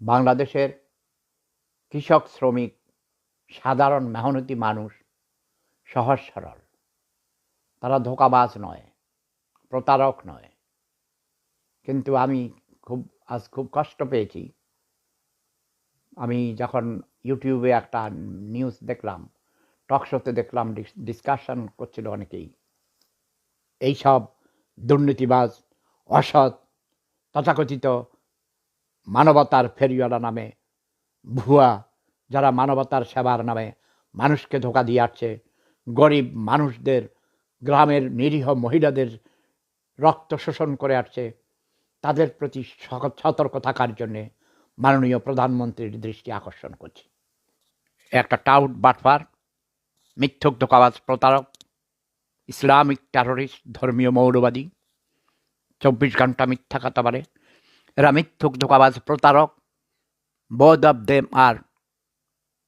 বাংলাদেশের কৃষক, শ্রমিক, সাধারণ মেহনতি মানুষ সহজ সরল। তারা ধোকাবাজ নয়, প্রতারক নয়। কিন্তু আমি খুব, আজ খুব কষ্ট পেয়েছি। আমি যখন ইউটিউবে একটা নিউজ দেখলাম, টক শোতে দেখলাম ডিসকাশন করছিল অনেকেই। এইসব দুর্নীতিবাজ, অসৎ, তথাকথিত মানবতার ফেরিওয়ালা নামে, ভুয়া যারা মানবতার সেবার নামে মানুষকে ধোকা দিয়ে আসছে, গরিব মানুষদের, গ্রামের নিরীহ মহিলাদের রক্ত শোষণ করে আসছে, তাদের প্রতি সতর্ক থাকার জন্যে মাননীয় প্রধানমন্ত্রীর দৃষ্টি আকর্ষণ করছি। একটা টাউট বাটফার, মিথ্যক ধোকাবাজ প্রতারক, ইসলামিক টেরোরিস্ট ধর্মীয় মৌলবাদী, চব্বিশ ঘণ্টা মিথ্যা কথা বলে এরা মিথ্যুক ধোকাবাজ প্রতারক both of them are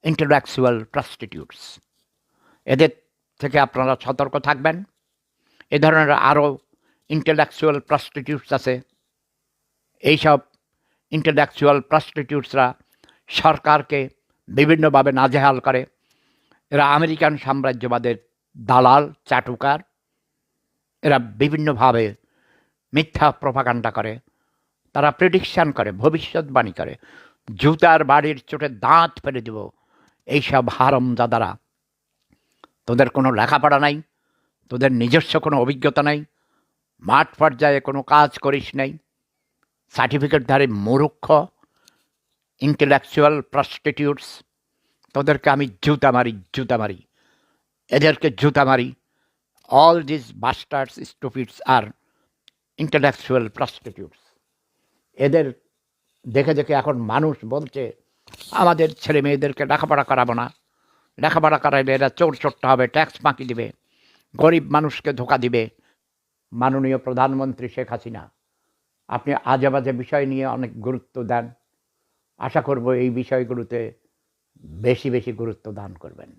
intellectual prostitutes এদের থেকে আপনারা সতর্ক থাকবেন। এ ধরনের আরও ইন্টালেকচুয়াল প্রস্টিটিউটস আছে। এইসব ইন্টালেকচুয়াল প্রস্টিটিউটসরা সরকারকে বিভিন্নভাবে নাজেহাল করে। এরা আমেরিকান সাম্রাজ্যবাদের দালাল, চাটুকার। এরা বিভিন্নভাবে মিথ্যা প্রভাকাণ্ডা করে। তারা প্রেডিকশান করে, ভবিষ্যৎবাণী করে। জুতার বাড়ির চোটে দাঁত ফেলে দেব, এইসব হারমজাদারা। তোদের কোনো লেখাপড়া নাই, তোদের নিজস্ব কোনো অভিজ্ঞতা নাই, মাঠ পর্যায়ে কোনো কাজ করিস নাই সার্টিফিকেটধারী মূর্খ ইন্টেলেকচুয়াল প্রস্টিটিউটস তোদেরকে আমি জুতা মারি জুতা মারি, এদেরকে জুতা মারি। অল দিস বাস্টার্স স্টুপিডস আর ইন্টেলেকচুয়াল প্রস্টিটিউটস এদের দেখে দেখে এখন মানুষ বলছে, আমাদের ছেলে মেয়েদেরকে লেখাপড়া করাবো না। লেখাপড়া করাইলে এরা চোর চোরটা হবে, ট্যাক্স বাকি দিবে, গরিব মানুষকে ধোকা দিবে। মাননীয় প্রধানমন্ত্রী শেখ হাসিনা, আপনি আজে বাজে বিষয় নিয়ে অনেক গুরুত্ব দেন। আশা করব এই বিষয়গুলোতে বেশি বেশি গুরুত্ব দান করবেন।